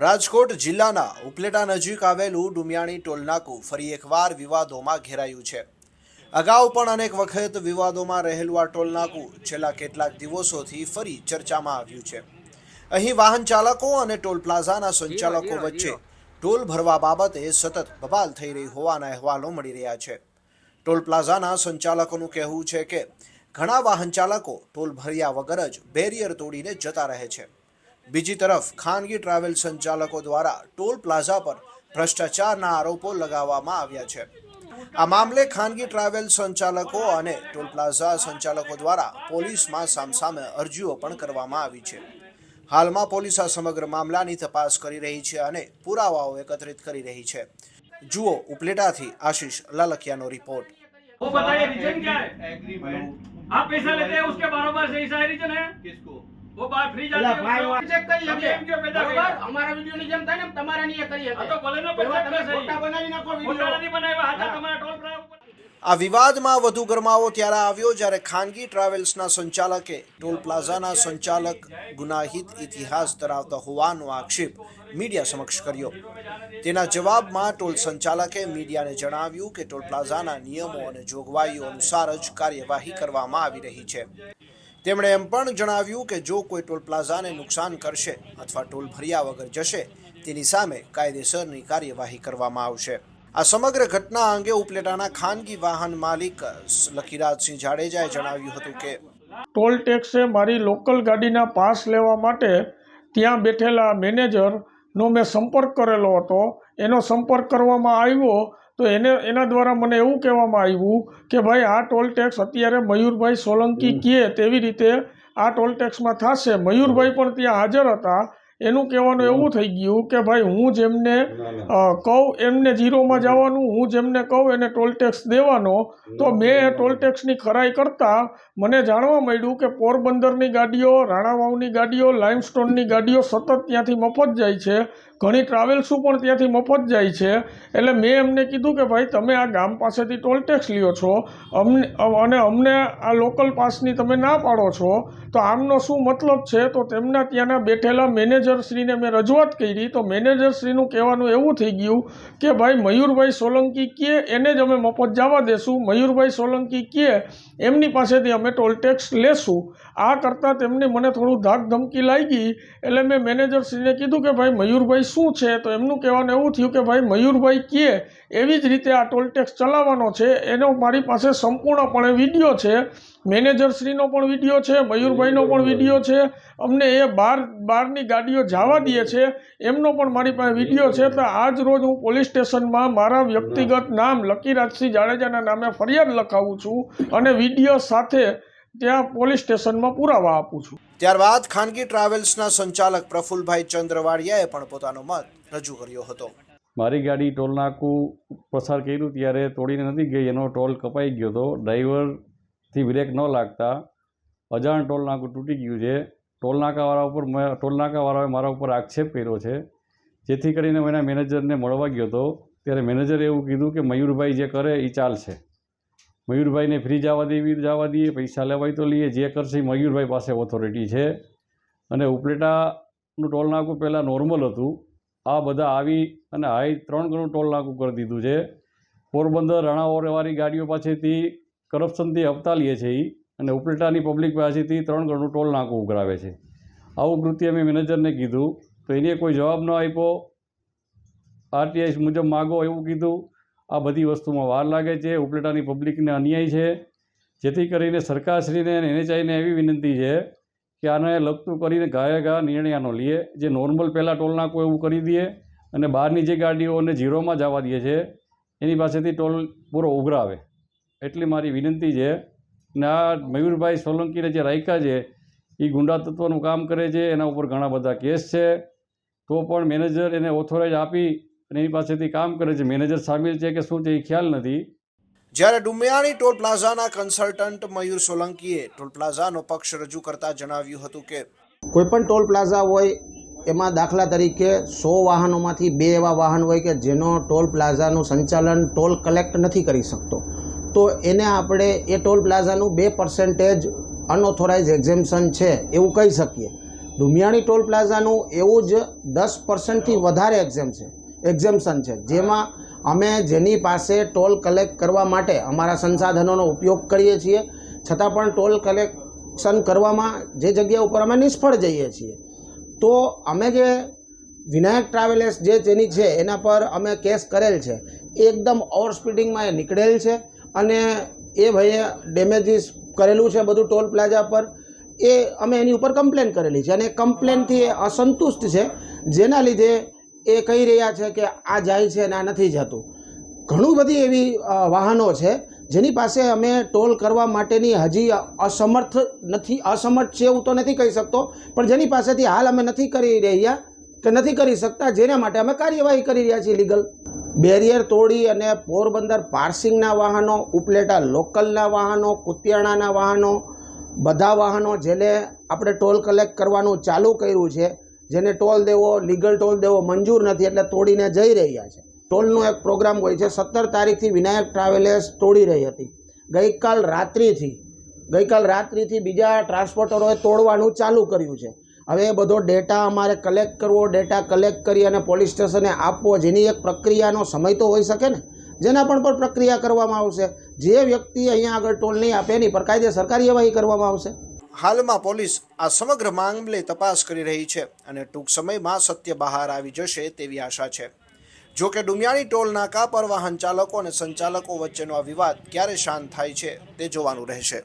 રાજકોટ જિલ્લાના ઉપલેટા નજીક આવેલું ડુમિયાણી ટોલનાકું ફરી એકવાર વિવાદોમાં ઘેરાયું છે. અગાઉ પણ અનેક વખત વિવાદોમાં રહેલું આ ટોલનાકું છેલ્લા કેટલાક દિવસોથી ફરી ચર્ચામાં આવ્યું છે. અહીં વાહન ચાલકો અને ટોલ પ્લાઝાના સંચાલકો વચ્ચે ટોલ ભરવા બાબતે સતત બબાલ થઈ રહી હોવાના અહેવાલો મળી રહ્યા છે. ટોલ પ્લાઝાના સંચાલકોનું કહેવું છે કે ઘણા વાહન ચાલકો ટોલ ભર્યા વગર જ બેરિયર તોડીને જતા રહે છે. બીજી તરફ ખાનગી ટ્રાવેલ સંચાલકો દ્વારા ટોલ પ્લાઝા પર ભ્રષ્ટાચારના આરોપો લગાવવામાં આવ્યા છે આ મામલે ખાનગી ટ્રાવેલ સંચાલકો અને ટોલ પ્લાઝા સંચાલકો દ્વારા પોલીસમાં સામસામે અરજીઓ પણ કરવામાં આવી છે હાલમાં પોલીસ આ સમગ્ર મામલાની તપાસ કરી રહી છે અને પુરાવાઓ એકત્રિત કરી રહી છે જુઓ ઉપલેટાથી આશીષ લાલકિયાનો રિપોર્ટ वो बताइए रीजन क्या है एग्रीमेंट आप पैसा लेते हैं उसके बारोबार सही सही रीजन है किसको ઓ ભાઈ ફ્રી જા ભાઈ ચેક કરી શકે એમ કે પેદા બરાબર? અમારા વિડિયો ની જેમ થાય ને તમારા ની એ કરી શકે. તો ભલે નો પેદા તમે ફોટા બનાવી નાખો વિડિયો. ફોટા નથી બનાવ્યા. હાથા તમારા ટોલ પ્લાઝા આ વિવાદમાં વધુ ગરમાવો ત્યારે આવ્યો જ્યારે ખાનગી ટ્રાવેલ્સના સંચાલકે ટોલ પ્લાઝાના સંચાલક ગુનાહિત ઇતિહાસ ધરાવતા હોવાનો આક્ષેપ મીડિયા સમક્ષ કર્યો. તેના જવાબમાં ટોલ સંચાલકે મીડિયાને જણાવ્યું કે ટોલ પ્લાઝાના નિયમો અને જોગવાઈઓ અનુસાર જ કાર્યવાહી કરવામાં આવી રહી છે. તેમણે એમ પણ જણાવ્યું કે જો કોઈ ટોલ પ્લાઝાને નુકસાન કરશે અથવા ટોલ ભર્યા વગર જશે, તેની સામે કાયદેસરની કાર્યવાહી કરવામાં આવશે. આ સમગ્ર ઘટના અંગે ઉપલેટાના ખાનગી વાહન માલિક લખીરાજસિંહ જાડેજાએ જણાવ્યું હતું કે ટોલ ટેક્સે મારી લોકલ ગાડીના પાસ લેવા માટે ત્યાં બેઠેલા મેનેજરનો મેં સંપર્ક કરેલો હતો. એનો સંપર્ક કરવામાં આવ્યો તો એને એના દ્વારા મને એવું કહેવામાં આવ્યું કે ભાઈ આ ટોલ ટેક્સ અત્યારે મયુરભાઈ સોલંકી કહે તેવી રીતે આ ટોલ ટેક્સમાં થશે. મયુરભાઈ પણ ત્યાં હાજર હતા. એનું કહેવાનું એવું થઈ ગયું કે ભાઈ હું જેમને કહું એમને જીરોમાં જવાનું હું જેમને કહું એને ટોલ ટેક્સ દેવાનો. તો મેં એ ટોલ ટેક્સની ખરાઈ કરતાં મને જાણવા મળ્યું કે પોરબંદરની ગાડીઓ રાણાવાવની ગાડીઓ લાઇમસ્ટોનની ગાડીઓ સતત ત્યાંથી મફત જાય છે. ઘણી ટ્રાવેલ્સો પણ ત્યાંથી મફત જાય છે. એટલે મેં એમને કીધું કે ભાઈ તમે આ ગામ પાસેથી ટોલ ટેક્સ લ્યો છો. અમને અને અમને આ લોકલ પાસની તમે ના પાડો છો. તો આમનો શું મતલબ છે? તો તેમના ત્યાંના બેઠેલા મેનેજરશ્રીને મેં રજૂઆત કરી તો મેનેજરશ્રીનું કહેવાનું એવું થઈ ગયું કે ભાઈ, મયુરભાઈ સોલંકી કહે એને જ અમે મફત જવા દેશું. મયુરભાઈ સોલંકી કહે એમની પાસેથી અમે ટોલ ટેક્સ લેશું. આ કરતાં તેમને મને થોડું ધાક ધમકી લાગી એટલે મેં મેનેજરશ્રીને કીધું કે ભાઈ, મયુરભાઈ શું છે? તો એમનું કહેવાનું એવું થયું કે ભાઈ, મયુરભાઈ કહે એવી જ રીતે આ ટોલ ટેક્સ ચલાવવાનો છે. એનો મારી પાસે સંપૂર્ણપણે વીડિયો છે. મેનેજરશ્રીનો પણ વીડિયો છે મયુરભાઈનો પણ વીડિયો છે. અમને એ બાર બહારની ગાડીઓ જવા દે છે. એમનો પણ મારી પાસે વીડિયો છે તો આજ રોજ હું પોલીસ સ્ટેશનમાં મારા વ્યક્તિગત નામ લકીરાજસિંહ જાડેજાના નામે ફરિયાદ લખાવું છું અને વીડિયો સાથે ત્યાં પોલીસ સ્ટેશનમાં પુરાવા આપું છું. ત્યારબાદ ખાનગી ટ્રાવેલ્સના સંચાલક પ્રફુલભાઈ ચંદ્રવાડિયાએ પણ પોતાનો મત રજૂ કર્યો હતો. મારી ગાડી ટોલનાકું પસાર કર્યું ત્યારે તોડીને નથી ગઈ એનો ટોલ કપાઈ ગયો હતો. ડ્રાઈવરથી બ્રેક ન લાગતા અજાણ ટોલ નાકું તૂટી ગયું છે. ટોલ નાકાવાળા ઉપર ટોલ નાકાવાળાએ મારા ઉપર આક્ષેપ કર્યો છે. જેથી કરીને હું એના મેનેજરને મળવા ગયો હતો. ત્યારે મેનેજરે એવું કીધું કે મયુરભાઈ જે કરે એ ચાલશે. મયુરભાઈને ફ્રી જવા દેવી, જવા દઈએ, પૈસા લેવાય તો લઈએ, જે કરશે એ મયુરભાઈ પાસે ઓથોરિટી છે. અને ઉપલેટાનું ટોલ નાકું પહેલાં નોર્મલ હતું. આ બધા આવી અને હાઈ ત્રણ ગણું ટોલ નાકું કરી દીધું છે. પોરબંદર રાણાવાળી ગાડીઓ પાસેથી કરપ્શનથી હપ્તા લે છે એ અને ઉપલેટાની પબ્લિક પાસેથી ત્રણ ગણું ટોલ નાકું ઉઘરાવે છે. આવું કૃત્ય મેં મેનેજરને કીધું. તો એને કોઈ જવાબ ન આપ્યો. આરટીઆઈ મુજબ માગો એવું કીધું. આ બધી વસ્તુમાં વાર લાગે છે. ઉપલેટાની પબ્લિકને અન્યાય છે. જેથી કરીને સરકારશ્રીને અને એનએચઆઈને એવી વિનંતી છે કે આને લગતું કરીને ગાયે ગા નિર્ણયનો લઈએ જે નોર્મલ પહેલાં ટોલ નાકો એવું કરી દઈએ અને બહારની જે ગાડીઓને ઝીરોમાં જવા દે છે, એની પાસેથી ટોલ પૂરો ઉઘરાવે. એટલી મારી વિનંતી છે. ને આ મયુરભાઈ સોલંકીને જે રાખ્યા છે એ ગુંડા તત્વનું કામ કરે છે એના ઉપર ઘણા બધા કેસ છે. તો પણ મેનેજર એને ઓથોરાઇઝ આપી અને એની પાસેથી કામ કરે છે. મેનેજર સામેલ છે કે શું છે એ ખ્યાલ નથી. જ્યારે ડુમિયાણી ટોલ પ્લાઝાના કન્સલ્ટન્ટ મયુર સોલંકીએ ટોલ પ્લાઝાનો પક્ષ રજૂ કરતા જણાવ્યું હતું કે કોઈપણ ટોલ પ્લાઝા હોય એમાં દાખલા તરીકે સો વાહનોમાંથી બે એવા વાહન હોય કે જેનો ટોલ પ્લાઝાનું સંચાલન ટોલ કલેક્ટ નથી કરી શકતો. તો એને આપણે એ ટોલ પ્લાઝાનું બે પર્સન્ટેજ અનઓથોરાઇઝ એક્ઝેમ્પશન છે, એવું કહી શકીએ. દુમિયાણી ટોલ પ્લાઝાનું એવું જ દસ પર્સન્ટથી વધારે એક્ઝેમ છે એક્ઝેમ્પશન છે. જેમાં અમે જેની પાસે ટોલ કલેક્ટ કરવા માટે અમારા સંસાધનોનો ઉપયોગ કરીએ છીએ, છતાં પણ ટોલ કલેક્શન કરવામાં જે જગ્યા ઉપર અમે નિષ્ફળ જઈએ છીએ. તો અમે જે વિનાયક ટ્રાવેલર્સ જે તેની છે, એના પર અમે કેસ કરેલ છે, એ એકદમ ઓવર સ્પીડિંગમાં એ નીકળેલ છે. અને એ ભાઈએ ડેમેજીસ કરેલું છે બધું ટોલ પ્લાઝા પર. એ અમે એની ઉપર કમ્પ્લેન કરેલી છે અને કમ્પ્લેનથી એ અસંતુષ્ટ છે. જેના લીધે એ કહી રહ્યા છે કે આ જાય છે અને આ નથી જતું. ઘણું બધી એવી વાહનો છે જેની પાસે અમે ટોલ કરવા માટેની હજી અસમર્થ નથી, અસમર્થ છે એવું તો નથી કહી શકતો, પણ જેની પાસેથી હાલ અમે નથી કરી રહ્યા કે નથી કરી શકતા, જેના માટે અમે કાર્યવાહી કરી રહ્યા છીએ લીગલ. બેરિયર તોડી અને પોરબંદર પાર્સિંગના વાહનો, ઉપલેટા લોકલના વાહનો, કુતિયાણાના વાહનો, બધા વાહનો જેને આપણે ટોલ કલેક્ટ કરવાનું ચાલુ કર્યું છે, જેને ટોલ દેવો, લીગલ ટોલ દેવો મંજૂર નથી એટલે તોડીને જઈ રહ્યા છે. ટોલનો એક પ્રોગ્રામ હોય છે, સત્તર તારીખથી વિનાયક ટ્રાવેલર્સ તોડી રહી હતી. ગઈકાલ રાત્રિથી ગઈકાલ રાત્રિથી બીજા ટ્રાન્સપોર્ટરોએ તોડવાનું ચાલુ કર્યું છે. હવે એ બધો ડેટા અમારે કલેક્ટ કરવો ડેટા કલેક્ટ કરી અને પોલીસ સ્ટેશને આપવો, જેની એક પ્રક્રિયાનો સમય તો હોઈ શકે ને. જેના પણ પર પ્રક્રિયા કરવામાં આવશે. જે વ્યક્તિ અહીંયા આગળ ટોલ નહીં આપે, એની પર કાયદે કાર્યવાહી કરવામાં આવશે. હાલમાં પોલીસ આ સમગ્ર મામલે તપાસ કરી રહી છે અને ટૂંક સમયમાં સત્ય બહાર આવી જશે તેવી આશા છે. જો કે ડુમિયાણી ટોલ નાકા પર વાહન ચાલકો અને સંચાલકો વચ્ચેનો આ વિવાદ ક્યારે શાંત થાય છે તે જોવાનું રહેશે.